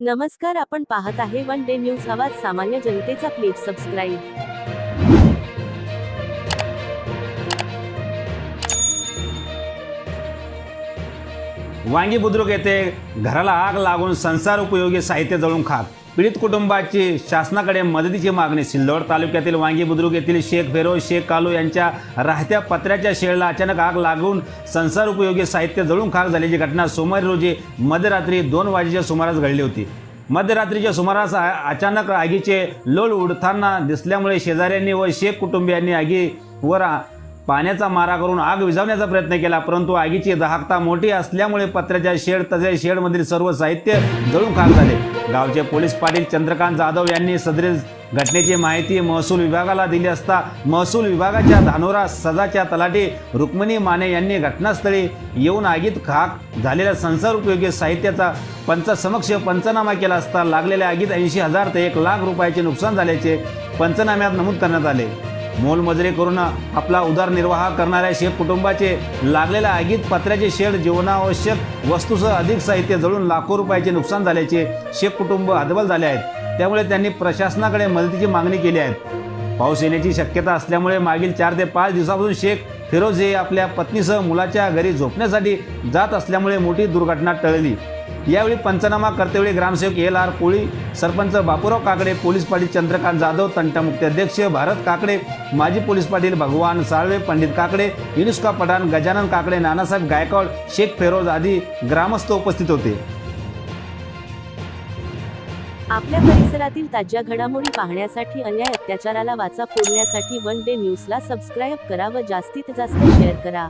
नमस्कार आपण पाहत आहे वन डे न्यूज आवाज सामान्य जनतेचा प्लीज सबस्क्राईब वांगी बुद्रुक येथे घराला आग लागून संसार उपयोगी साहित्य जळून खात पीडित कुटुंबाची शासनाकडे मदतीची मागणी. सिल्लोड तालुक्यातील वांगी बुद्रुक येथील शेख फेरोज शेख कालू यांच्या राहत्या पत्र्याच्या शेळला अचानक आग लागून संसार उपयोगी साहित्य जळून खाक झाल्याची घटना सोमवारी रोजी मध्यरात्री दोन वाजेच्या सुमारास घडली होती. मध्यरात्रीच्या सुमारास अचानक आगीचे लोळ उडताना दिसल्यामुळे शेजाऱ्यांनी व शेख कुटुंबियांनी आगीवर पाण्याचा मारा करून आग विझवण्याचा प्रयत्न केला परंतु आगीची दाहकता मोठी असल्यामुळे पत्र्याच्या शेड तसेच शेडमधील सर्व साहित्य जळून खाक झाले. गावचे पोलीस पाटील चंद्रकांत जाधव यांनी सदरील घटनेची माहिती महसूल विभागाला दिली असता महसूल विभागाच्या धानोरा सजाच्या तलाठी रुक्मिणी माने यांनी घटनास्थळी येऊन आगीत खाक झालेल्या संसार उपयोगी साहित्याचा पंचसमक्ष पंचनामा केला असता लागलेल्या आगीत ऐंशी हजार ते एक लाख रुपयाचे नुकसान झाल्याचे पंचनाम्यात नमूद करण्यात आले. मोलमजुरी करून आपला उदरनिर्वाह करणाऱ्या शेख कुटुंबाचे लागलेल्या आगीत पत्र्याचे शेड जीवनावश्यक वस्तूसह अधिक साहित्य जळून लाखो रुपयाचे नुकसान झाल्याचे शेख कुटुंब हतबल झाले आहेत. त्यामुळे त्यांनी प्रशासनाकडे मदतीची मागणी केली आहे. पाऊस येण्याची शक्यता असल्यामुळे मागील चार ते पाच दिवसापासून शेख फिरोज हे आपल्या पत्नीसह मुलाच्या घरी झोपण्यासाठी जात असल्यामुळे मोठी दुर्घटना टळली. यावेळी पंचनामा करतेवेळी ग्रामसेवक L R Koli sarpanch Bapurao Kakade police Patil Chandrakant Jadhav तंटामुक्ती अध्यक्ष भारत काकडे माजी पोलीस पाटील भगवान साळवे पंडित काकडे इनुष्का पठाण गजानन काकडे नानासाहेब गायकवाड शेख फेरोज आदी ग्रामस्थ उपस्थित होते. आपल्या परिसरातील ताज्या घडामोडी पाहण्यासाठी अन्याय अत्याचाराला वाचा फोडण्यासाठी वन डे न्यूजला सबस्क्राईब करा व जास्तीत जास्त शेअर करा.